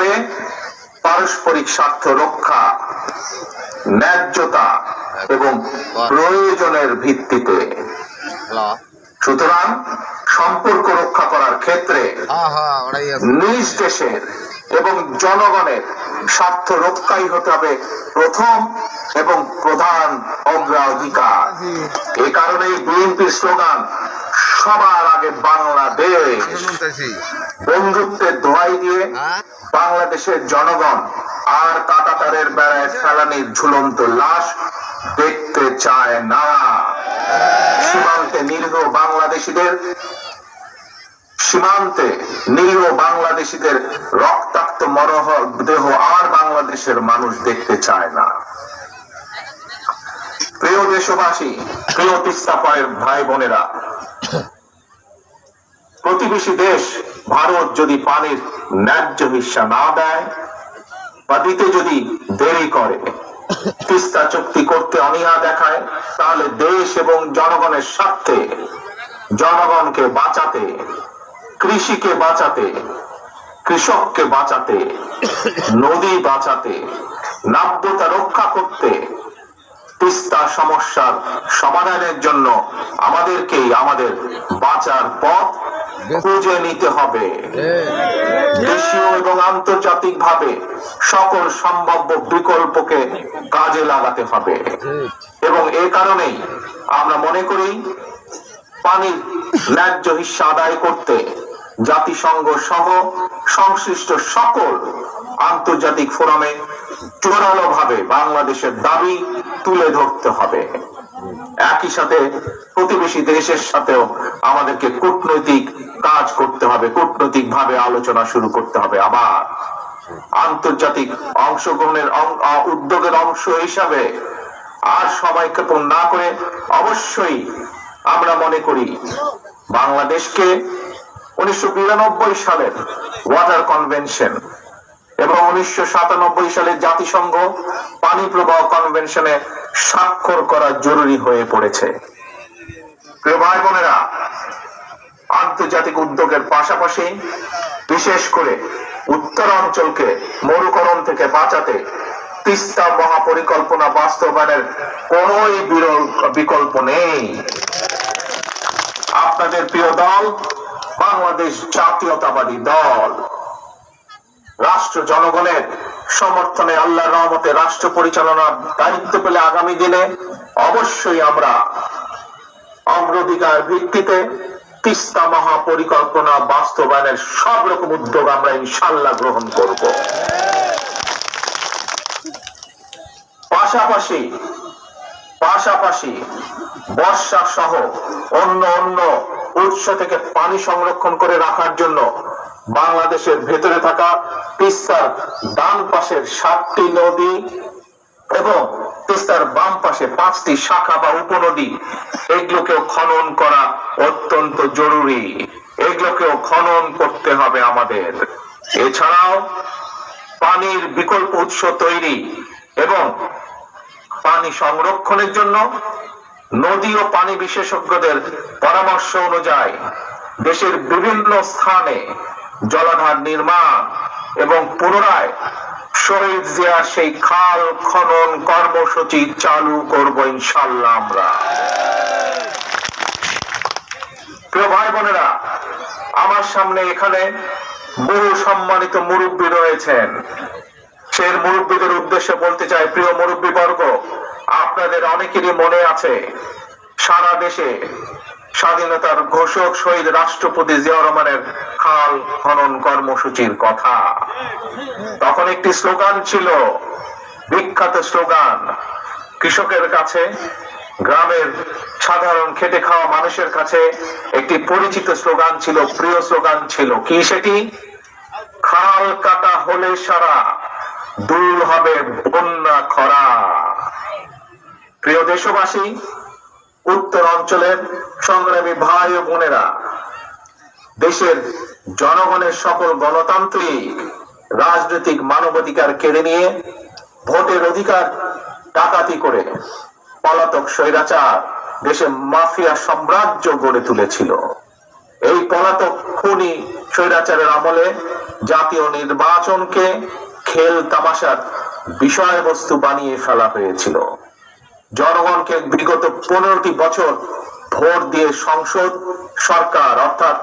হবে পারস্পরিক স্বার্থ রক্ষা ন্যায্যতা এবং প্রয়োজনের ভিত্তিতে। সুতরাং সম্পর্ক রক্ষা করার ক্ষেত্রে নিজ দেশের এবং জনগণের স্বার্থ রক্ষাই হতে হবে প্রথম এবং প্রধান অগ্রাধিকার। এ কারণে বিএনপির স্লোগান সবার আগে বাংলাদেশ। বন্ধুত্বের দোহাই দিয়ে হ্যাঁ? বাংলাদেশের জনগণ আর কাটাতারের বেড়ায় ফেলানির ঝুলন্ত লাশ দেখতে চায় না। সীমান্তে নিরীহ বাংলাদেশিদের, সীমান্তে নিরীহ বাংলাদেশিদের রক্তাক্ত মরহ দেহ আর বাংলাদেশের মানুষ দেখতে চায় না। প্রিয় দেশবাসী, প্রিয় তিস্তাপায়ের ভাই বোনেরা, প্রতিবেশী দেশ, ভারত যদি পানির ন্যায্য হিস্সা না দেয় বা দিতে যদি দেরি করে, তিস্তা চুক্তি করতে অনীহা দেখায়, তাহলে দেশ এবং জনগণের স্বার্থে, জনগণকে বাঁচাতে, কৃষিকে বাঁচাতে, কৃষককে বাঁচাতে, নদী বাঁচাতে, নাব্যতা রক্ষা করতে তিস্তা সমস্যার সমাধানের জন্য আমাদেরকেই আমাদের বাঁচার পথ খুঁজে নিতে হবে। দেশীয় এবং আন্তর্জাতিক ভাবে সকল সম্ভাব্য বিকল্পকে কাজে লাগাতে হবে। এবং এ কারণেই আমরা মনে করি পানির ন্যায্য হিস্সা আদায় করতে জাতিসংঘ সহ সংশ্লিষ্ট সকল আন্তর্জাতিক ফোরামে জোরালো ভাবে বাংলাদেশের দাবি তুলে ধরতে হবে। একই সাথে প্রতিবেশী দেশের সাথেও আমাদেরকে কূটনৈতিক কাজ করতে হবে কূটনৈতিক ভাবে আলোচনা শুরু করতে হবে আবার। আন্তর্জাতিক অংশগ্রহণের উদ্যোগের অংশ হিসাবে আর সময় ক্ষেপণ না করে অবশ্যই আমরা মনে করি বাংলাদেশকে উনিশশো বিরানব্বই সালের ওয়াটার কনভেনশন এবং উনিশশো সাতানব্বই সালে জাতিসংঘ পানি প্রবাহ কনভেনশনে স্বাক্ষর করা জরুরি হয়ে পড়েছে। প্রিয় ভাই বোনেরা, আন্তর্জাতিক উদ্যোগের পাশাপাশি বিশেষ করে উত্তর অঞ্চলকে মরুকরণ থেকে বাঁচাতে তিস্তা মহাপরিকল্পনা বাস্তবায়নের কোনোই বিরল বিকল্প নেই। আপনাদের প্রিয় দল, বাংলাদেশ জাতীয়তাবাদী দল, রাষ্ট্র জনগণের সমর্থনে আল্লাহর রহমতে রাষ্ট্র পরিচালনার দায়িত্ব পেলে আগামী দিনে অবশ্যই আমরা অগ্রাধিকার ভিত্তিতে তিস্তা মহাপরিকল্পনা বাস্তবায়নের সব রকম উদ্যোগ আমরা ইনশাল্লাহ গ্রহণ করব। পাশাপাশি পাশাপাশি বর্ষা সহ অন্য অন্য উৎস থেকে পানি সংরক্ষণ করে রাখার জন্য বাংলাদেশের ভেতরে থাকা তিস্তার ডান পাশের সাতটি নদী এবং তিস্তার বাম পাশে পাঁচটি শাখা বা উপনদী, এগুলোকেও খনন করা অত্যন্ত জরুরি। এগুলোকেও খনন করতে হবে আমাদের। এছাড়াও পানির বিকল্প উৎস তৈরি এবং পানি সংরক্ষণের জন্য নদী ও পানি বিশেষজ্ঞদের পরামর্শ অনুযায়ী দেশের বিভিন্ন স্থানে জলাধার নির্মাণ এবং পুনরায় শহীদ জিয়ার সেই খাল খনন কর্মসূচি চালু করব ইনশাল্লাহ আমরা। প্রিয় ভাই বোনেরা, আমার সামনে এখানে বহু সম্মানিত মুরব্বী রয়েছেন। সেই মুরব্বীদের উদ্দেশ্যে বলতে চাই, প্রিয় মুরব্বী বর্গ আপনাদের অনেকেরই মনে আছে, সারা দেশে স্বাধীনতার ঘোষক শহীদ রাষ্ট্রপতি জিয়া রহমানের খাল খনন কর্মসূচির কথা। তখন একটি স্লোগান ছিল, বিখ্যাত স্লোগান, কৃষকের কাছে, গ্রামের সাধারণ খেটে খাওয়া মানুষের কাছে একটি পরিচিত স্লোগান ছিল, প্রিয় স্লোগান ছিল। কি সেটি? খাল কাটা হলে সারা দূর হবে বন্যা খরা। প্রিয় দেশবাসী উত্তর অঞ্চলের সংগ্রামী ভাই ও বোনেরা, দেশের জনগণের সকল গণতান্ত্রিক, রাজনৈতিক মানবাধিকার কেড়ে নিয়ে ভোটের অধিকার ডাকাতি করে পলাতক স্বৈরাচার দেশে মাফিয়া সাম্রাজ্য গড়ে তুলেছিল। এই পলাতক খুনি স্বৈরাচারের আমলে জাতীয় নির্বাচনকে খেল তামাশার বিষয়বস্তু বানিয়ে ফেলা হয়েছিল। জনগণকে বিগত পনেরোটি বছর ভোট দিয়ে সংসদ সরকার অর্থাৎ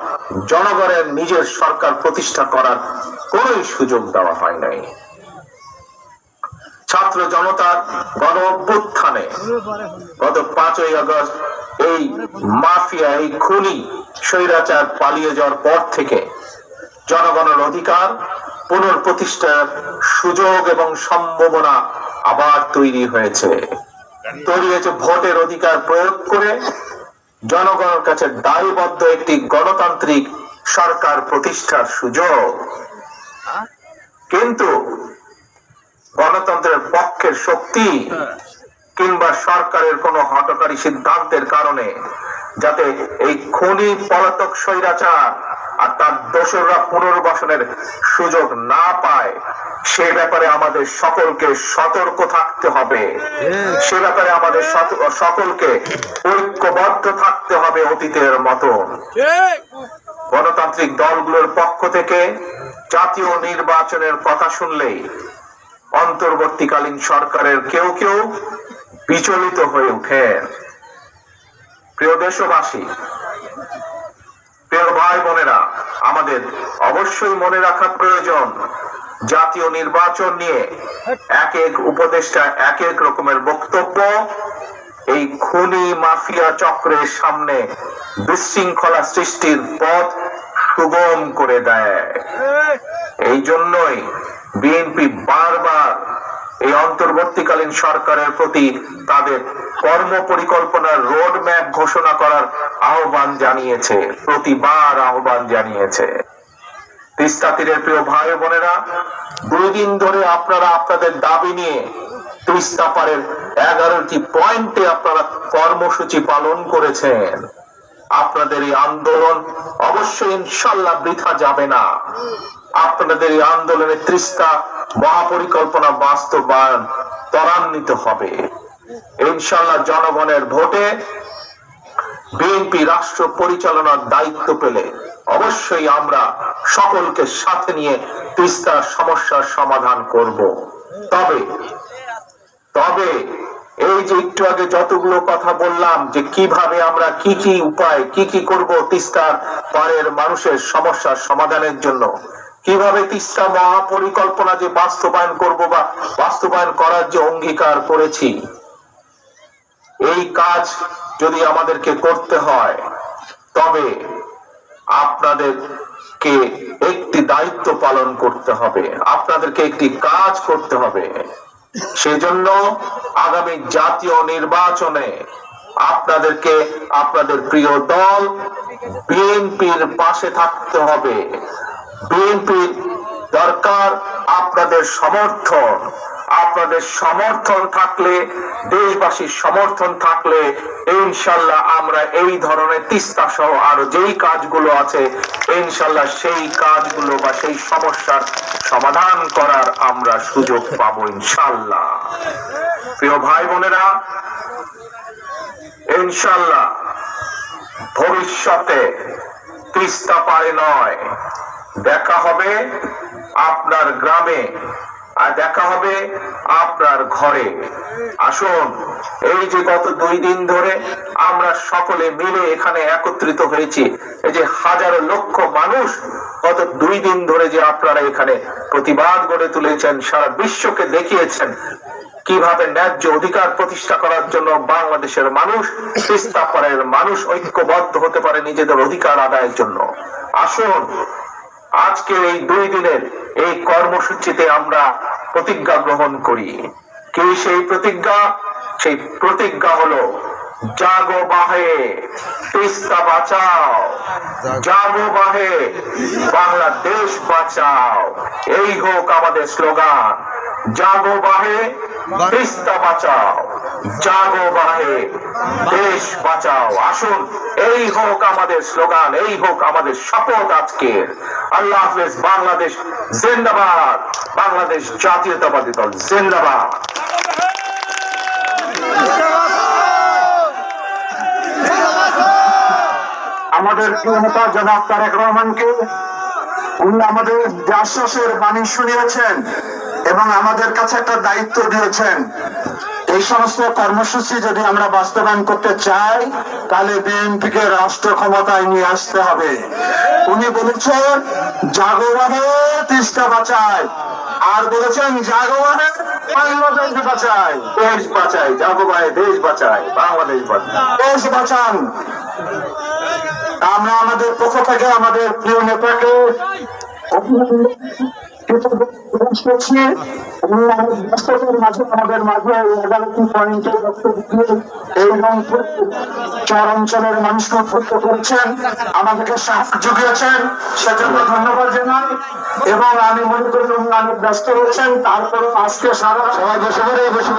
জনগণের নিজের সরকার প্রতিষ্ঠা করার কোন সুযোগ দেওয়া হয় নাই। ছাত্র জনতার গণ অভ্যুত্থানে গত পাঁচই আগস্ট এই মাফিয়া, এই খুনি স্বৈরাচার পালিয়ে যাওয়ার পর থেকে জনগণের অধিকার পুনঃপ্রতিষ্ঠার সুযোগ এবং সম্ভাবনা আবার তৈরি হয়েছে। তৈরি হয়েছে ভোটের অধিকার প্রয়োগ করে জনগণের কাছে দায়বদ্ধ একটি গণতান্ত্রিক সরকার প্রতিষ্ঠার সুযোগ। কিন্তু গণতন্ত্রের পক্ষের শক্তি কিংবা সরকারের কোনো হটকারী সিদ্ধান্তের কারণে যাতে এই খনি পলাতক স্বৈরাচার আর তার দোসররা পুনর্বাসনের সুযোগ না পায়, সে ব্যাপারে আমাদের সকলকে সতর্ক থাকতে হবে। সে ব্যাপারে আমাদের সকলকে ঐক্যবদ্ধ থাকতে হবে অতীতের মতন গণতান্ত্রিক দলগুলোর পক্ষ থেকে জাতীয় নির্বাচনের কথা শুনলেই অন্তর্বর্তীকালীন সরকারের কেউ কেউ বিচলিত হয়ে ওঠেন। প্রিয় দেশবাসী প্রিয় ভাই বোনেরা, আমাদের অবশ্যই মনে রাখা প্রয়োজন, জাতীয় নির্বাচন নিয়ে এক এক উপদেষ্টা এক এক রকমের বক্তব্য। এই খুনি মাফিয়া চক্রের সামনে বিশৃঙ্খলা সৃষ্টির পথ সুগম করে দেয়। এই জন্যই বিএনপি বারবার এই অন্তর্বর্তীকালীন সরকারের প্রতি তাদের কর্ম পরিকল্পনার রোড ম্যাপ ঘোষণা করার আহ্বান জানিয়েছে, প্রতিবার আহ্বান জানিয়েছে। তিস্তা তীরের প্রিয় ভাই বোনেরা, দুই দিন ধরে আপনারা আপনাদের দাবি নিয়ে তিস্তা পারের এগারোটি পয়েন্টে আপনারা কর্মসূচি পালন করেছেন। আপনাদের এই আন্দোলন অবশ্যই ইনশাল্লাহ বৃথা যাবে না। আপনাদের এই আন্দোলনের ত্রিস্তা মহাপরিকল্পনা বাস্তবায়ন ত্বরান্বিত হবে। ইনশাল্লাহ জনগণের ভোটে বিএনপি রাষ্ট্র পরিচালনার দায়িত্ব পেলে অবশ্যই আমরা সকলকে সাথে নিয়ে তিস্তার সমস্যার সমাধান করব। তবে তবে এই যে একটু আগে যতগুলো কথা বললাম যে কীভাবে আমরা কি কি উপায়, কি কি করব তিস্তার পারের মানুষের সমস্যার সমাধানের জন্য? কীভাবে তিস্তা মহাপরিকল্পনা যে বাস্তবায়ন করব বা বাস্তবায়ন করার যে অঙ্গীকার করেছি? এই কাজ যদি আমাদেরকে করতে হয়, তবে আপনাদেরকে একটি দায়িত্ব পালন করতে হবে। আপনাদেরকে একটি কাজ করতে হবে। সেজন্য আগামী জাতীয় নির্বাচনে আপনাদেরকে আপনাদের প্রিয় দল বিএনপির পাশে থাকতে হবে। বিএনপির দরকার আপনাদের সমর্থন। আপনাদের সমর্থন থাকলে, দেশবাসীর সমর্থন থাকলে, ইনশাল্লাহ আমরা এই ধরনের তিস্তা সহ আরও যেই কাজগুলো আছে, ইনশাল্লাহ সেই কাজগুলো বা সেই সমস্যার সমাধান করার আমরা সুযোগ পাবো ইনশাল্লাহ। প্রিয় ভাই বোনেরা, ইনশাল্লাহ ভবিষ্যতে তিস্তা পারে নয়। দেখা হবে আপনার গ্রামে আর দেখা হবে আপনার ঘরে। আসুন, এই যে গত দুই দিন ধরে আমরা সকলে মিলে এখানে একত্রিত হয়েছি, এই যে হাজারো লক্ষ মানুষ গত দুই দিন ধরে যে আপনারা এখানে প্রতিবাদ গড়ে তুলেছেন, সারা বিশ্বকে দেখিয়েছেন, কীভাবে ন্যায্য অধিকার প্রতিষ্ঠা করার জন্য বাংলাদেশের মানুষ, তিস্তা পাড়ের মানুষ ঐক্যবদ্ধ হতে পারে নিজেদের অধিকার আদায়ের জন্য। আসুন আজকে এই দুই দিনের এই কর্মসূচিতে আমরা প্রতিজ্ঞা গ্রহণ করি। কি সেই প্রতিজ্ঞা? সেই প্রতিজ্ঞা হলো, জাগো বাহে, তিস্তা বাঁচাও। জাগো বাহে, বাংলাদেশ বাঁচাও। এই হোক আমাদের স্লোগান। জাগো বাহে তিস্তা বাঁচাও। জাগো বাহে দেশ বাঁচাও। আসুন এই হোক আমাদের স্লোগান এই হোক আমাদের শপথ আজকের। আল্লাহ হাফেজ বাংলাদেশ জিন্দাবাদ। বাংলাদেশ জাতীয়তাবাদী দল জিন্দাবাদ। আমাদের প্রিয় নেতা জনাব তারেক রহমানকে উনি আমাদের আশ্বাসের বাণী শুনিয়েছেন। এবং আমাদের কাছে একটা দায়িত্ব দিয়েছেন। এই সমস্ত কর্মসূচি যদি আমরা বাস্তবায়ন করতে চাই, তাহলে বিএনপিকে রাষ্ট্র ক্ষমতায় নিয়ে আসতে হবে। উনি বলেছেন জাগবানে তিস্তা বাঁচায়। আর বলেছেন জাগবানে বাংলাদেশ বাঁচায়। ভাই দেশ বাঁচাই বাংলাদেশ দেশ বাঁচান। আমরা আমাদের পক্ষ থেকে আমাদের প্রিয় নেতাকে করছি উনি আমাদের মাঝে আমাদের মাঝে এগারোটি পয়েন্টে বক্তব্য দিয়ে এই রংপুর চার অঞ্চলের মানুষকে উদ্বুদ্ধ করেছেন আমাদেরকে সাহস জুগিয়েছেন সেজন্য ধন্যবাদ জানাই এবং আমি মনে করি অনেক ব্যস্ত রয়েছেন তারপরে আজকে সারা সবাই বসে করে বসে